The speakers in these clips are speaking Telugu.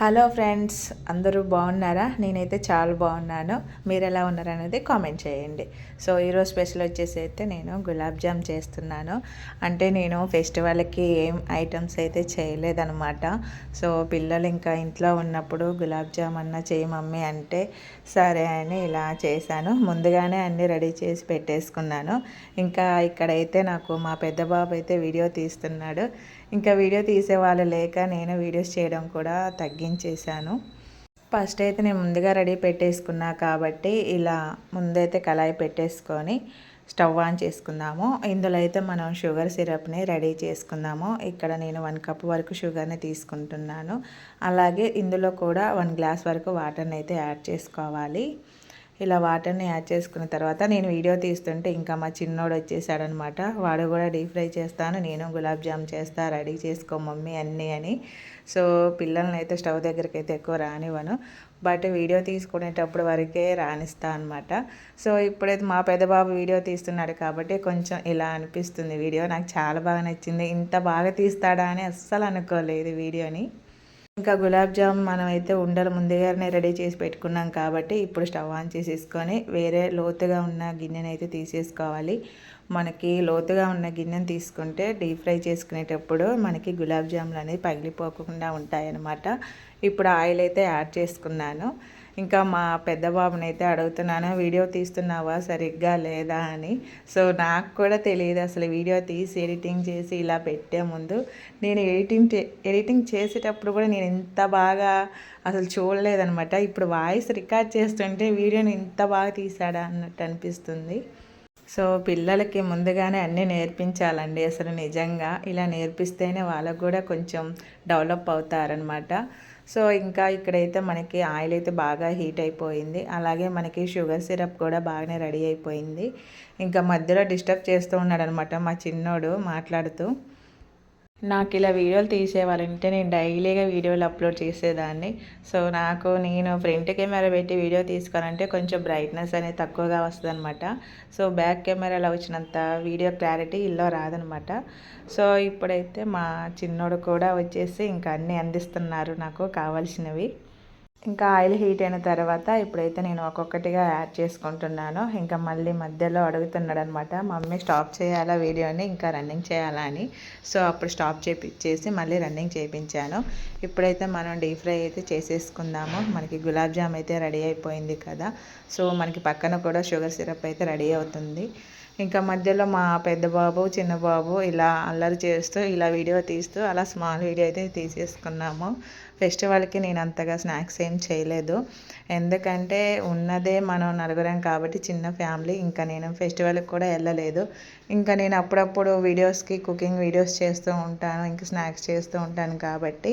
హలో ఫ్రెండ్స్ అందరూ బాగున్నారా? నేనైతే చాలా బాగున్నాను. మీరు ఎలా ఉన్నారనేది కామెంట్ చేయండి. సో ఈరోజు స్పెషల్ వచ్చేసి అయితే నేను గులాబ్ జామ్ చేస్తున్నాను. అంటే నేను ఫెస్టివల్కి ఏం ఐటమ్స్ అయితే చేయలేదనమాట సో పిల్లలు ఇంకా ఇంట్లో ఉన్నప్పుడు గులాబ్ జామ్ అన్న చేయి మమ్మీ అంటే సరే అని ఇలా చేశాను. ముందుగానే అన్నీ రెడీ చేసి పెట్టేసుకున్నాను. ఇంకా ఇక్కడైతే నాకు మా పెద్ద బాబు అయితే వీడియో తీస్తున్నాడు. ఇంకా వీడియో తీసే వాళ్ళు లేక నేను వీడియోస్ చేయడం కూడా తగ్గించేశాను. ఫస్ట్ అయితే నేను ముందుగా రెడీ పెట్టేసుకున్నా కాబట్టి ఇలా ముందైతే కళాయి పెట్టేసుకొని స్టవ్ ఆన్ చేసుకుందాము. ఇందులో అయితే మనం షుగర్ సిరప్ని రెడీ చేసుకుందాము. ఇక్కడ నేను వన్ కప్ వరకు షుగర్ని తీసుకుంటున్నాను. అలాగే ఇందులో కూడా వన్ గ్లాస్ వరకు వాటర్ని అయితే యాడ్ చేసుకోవాలి. ఇలా వాటర్ని యాడ్ చేసుకున్న తర్వాత నేను వీడియో తీస్తుంటే ఇంకా మా చిన్నోడు వచ్చేసాడనమాట. వాడు కూడా డీప్ ఫ్రై చేస్తాను నేను గులాబ్ జామ్ చేస్తా రెడీ చేసుకో మమ్మీ అన్నీ అని. సో పిల్లల్ని అయితే స్టవ్ దగ్గరికి అయితే ఎక్కువ రానివ్వను. బట్ వీడియో తీసుకునేటప్పుడు వరకే రాణిస్తా అనమాట. సో ఇప్పుడైతే మా పెద్దబాబు వీడియో తీస్తున్నాడు కాబట్టి కొంచెం ఇలా అనిపిస్తుంది వీడియో. నాకు చాలా బాగా నచ్చింది. ఇంత బాగా తీస్తాడా అని అస్సలు అనుకోలేదు వీడియోని. ఇంకా గులాబ్ జామ్ మనమైతే ఉండలు ముందుగానే రెడీ చేసి పెట్టుకున్నాం కాబట్టి ఇప్పుడు స్టవ్ ఆన్ చేసేసుకొని వేరే లోతుగా ఉన్న గిన్నెని అయితే తీసేసుకోవాలి. మనకి లోతుగా ఉన్న గిన్నెని తీసుకుంటే డీప్ ఫ్రై చేసుకునేటప్పుడు మనకి గులాబ్ జాములు అనేది పగిలిపోకుండా ఉంటాయన్నమాట. ఇప్పుడు ఆయిల్ అయితే యాడ్ చేసుకున్నాను. ఇంకా మా పెద్ద అయితే అడుగుతున్నాను వీడియో తీస్తున్నావా సరిగ్గా లేదా అని? సో నాకు కూడా తెలియదు అసలు వీడియో తీసి ఎడిటింగ్ చేసి ఇలా పెట్టే ముందు. నేను ఎడిటింగ్ ఎడిటింగ్ చేసేటప్పుడు కూడా నేను ఇంత బాగా అసలు చూడలేదనమాట. ఇప్పుడు వాయిస్ రికార్డ్ చేస్తుంటే వీడియోని ఇంత బాగా తీసాడా అన్నట్టు అనిపిస్తుంది. సో పిల్లలకి ముందుగానే అన్నీ నేర్పించాలండి అసలు నిజంగా. ఇలా నేర్పిస్తేనే వాళ్ళకు కూడా కొంచెం డెవలప్ అవుతారనమాట. సో ఇంకా ఇక్కడైతే మనకి ఆయిల్ అయితే బాగా హీట్ అయిపోయింది. అలాగే మనకి షుగర్ సిరప్ కూడా బాగానే రెడీ అయిపోయింది. ఇంకా మధ్యలో డిస్టర్బ్ చేస్తూ ఉన్నాడు అనమాట మా చిన్నోడు మాట్లాడుతూ. నాకు ఇలా వీడియోలు తీసేవాళ్ళంటే నేను డైలీగా వీడియోలు అప్లోడ్ చేసేదాన్ని. సో నాకు నేను ఫ్రంట్ కెమెరా పెట్టి వీడియో తీసుకోవాలంటే కొంచెం బ్రైట్నెస్ అనేది తక్కువగా వస్తుంది అనమాట సో బ్యాక్ కెమెరాలో వచ్చినంత వీడియో క్లారిటీ ఇల్లో రాదనమాట సో ఇప్పుడైతే మా చిన్నోడు కూడా వచ్చేసి ఇంకా అన్నీ అందిస్తున్నారు నాకు కావాల్సినవి. ఇంకా ఆయిల్ హీట్ అయిన తర్వాత ఇప్పుడైతే నేను ఒక్కొక్కటిగా యాడ్ చేసుకుంటున్నాను. ఇంకా మళ్ళీ మధ్యలో అడుగుతున్నాడు అనమాట మమ్మీ స్టాప్ చేయాలా వీడియోని? ఇంకా రన్నింగ్ చేయాలా అని. సో అప్పుడు స్టాప్ చేసి మళ్ళీ రన్నింగ్ చేయించాను ఇప్పుడైతే మనం డీప్ ఫ్రై అయితే చేసేసుకుందాము. మనకి గులాబ్ జామ్ అయితే రెడీ అయిపోయింది కదా. సో మనకి పక్కన కూడా షుగర్ సిరప్ అయితే రెడీ అవుతుంది. ఇంకా మధ్యలో మా పెద్ద బాబు చిన్న బాబు ఇలా అల్లరి చేస్తూ ఇలా వీడియో తీస్తూ అలా స్మాల్ వీడియో అయితే తీసేసుకున్నాము. ఫెస్టివల్కి నేను అంతగా స్నాక్స్ ఏం చేయలేదు. ఎందుకంటే ఉన్నదే మనం నలుగురం కాబట్టి చిన్న ఫ్యామిలీ ఇంకా నేను ఫెస్టివల్కి కూడా వెళ్ళలేదు. ఇంకా నేను అప్పుడప్పుడు వీడియోస్కి కుకింగ్ వీడియోస్ చేస్తూ ఉంటాను ఇంకా స్నాక్స్ చేస్తూ ఉంటాను కాబట్టి.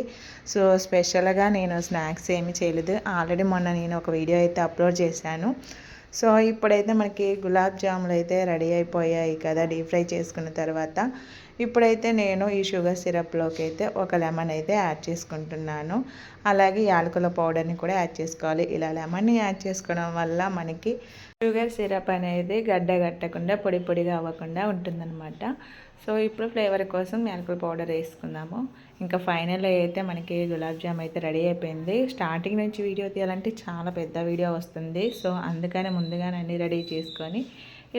సో స్పెషల్గా నేను స్నాక్స్ ఏమి చేయలేదు. ఆల్రెడీ మొన్న నేను ఒక వీడియో అయితే అప్లోడ్ చేశాను. సో ఇప్పుడైతే మనకి గులాబ్ జాములు అయితే రెడీ అయిపోయాయి కదా డీప్ ఫ్రై చేసుకున్న తర్వాత. ఇప్పుడైతే నేను ఈ షుగర్ సిరప్లోకి అయితే ఒక లెమన్ అయితే యాడ్ చేసుకుంటున్నాను. అలాగే యాలకుల పౌడర్ని కూడా యాడ్ చేసుకోవాలి. ఇలా లెమన్ని యాడ్ చేసుకోవడం వల్ల మనకి షుగర్ సిరప్ అనేది గడ్డ కట్టకుండా పొడి పొడిగా అవ్వకుండా ఉంటుందన్నమాట. సో ఇప్పుడు ఫ్లేవర్ కోసం యాలకుల పౌడర్ వేసుకుందాము. ఇంకా ఫైనల్ అయితే మనకి గులాబ్ జామ్ అయితే రెడీ అయిపోయింది. స్టార్టింగ్ నుంచి వీడియో తీయాలంటే చాలా పెద్ద వీడియో వస్తుంది. సో అందుకని ముందుగానే అన్నీ రెడీ చేసుకొని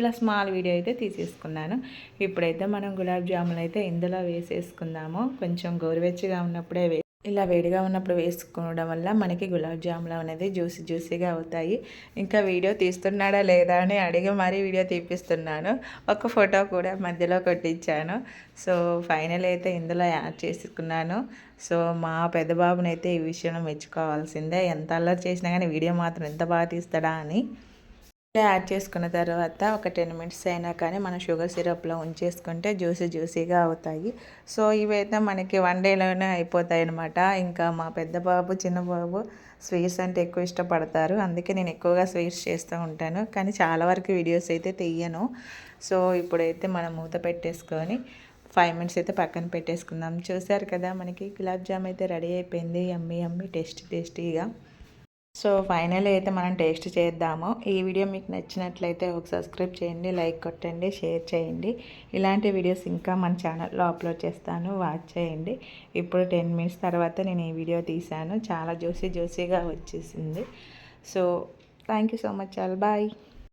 ఇలా స్మాల్ వీడియో అయితే తీసేసుకున్నాను. ఇప్పుడైతే మనం గులాబ్ జాములు అయితే ఇందులో వేసేసుకుందాము. కొంచెం గోరువెచ్చగా ఉన్నప్పుడే ఇలా వేడిగా ఉన్నప్పుడు వేసుకోవడం వల్ల మనకి గులాబ్ జాములు అనేది జ్యూసి జ్యూసీగా అవుతాయి. ఇంకా వీడియో తీస్తున్నాడా లేదా అని అడిగి మరీ వీడియో తీపిస్తున్నాను. ఒక ఫోటో కూడా మధ్యలో కొట్టించాను. సో ఫైనల్ అయితే ఇందులో యాడ్ చేసుకున్నాను. సో మా పెద్ద బాబునైతే ఈ విషయంలో మెచ్చుకోవాల్సిందే. ఎంత అల్లరి చేసినా కానీ వీడియో మాత్రం ఎంత బాగా తీస్తాడా అని. యాడ్ చేసుకున్న తర్వాత ఒక టెన్ మినిట్స్ అయినా కానీ మనం షుగర్ సిరప్లో ఉంచేసుకుంటే జ్యూసీ జ్యూసీగా అవుతాయి. సో ఇవైతే మనకి వన్ డేలోనే అయిపోతాయి అనమాట ఇంకా మా పెద్ద బాబు చిన్న బాబు స్వీట్స్ అంటే ఎక్కువ ఇష్టపడతారు. అందుకే నేను ఎక్కువగా స్వీట్స్ చేస్తూ ఉంటాను. కానీ చాలా వరకు వీడియోస్ అయితే తీయను. సో ఇప్పుడైతే మనం మూత పెట్టేసుకొని ఫైవ్ మినిట్స్ అయితే పక్కన పెట్టేసుకుందాం. చూసారు కదా మనకి గులాబ్ జామ్ అయితే రెడీ అయిపోయింది. అమ్మి అమ్మి టేస్టీ టేస్టీగా. సో ఫైనల్ అయితే మనం టేస్ట్ చేద్దాము. ఈ వీడియో మీకు నచ్చినట్లయితే ఒక సబ్స్క్రైబ్ చేయండి లైక్ కొట్టండి షేర్ చేయండి. ఇలాంటి వీడియోస్ ఇంకా మన ఛానల్లో అప్లోడ్ చేస్తాను. వాచ్ చేయండి. ఇప్పుడు టెన్ మినిట్స్ తర్వాత నేను ఈ వీడియో తీశాను. చాలా జ్యూసీ జ్యూసీగా వచ్చేసింది. So thank you so much all bye.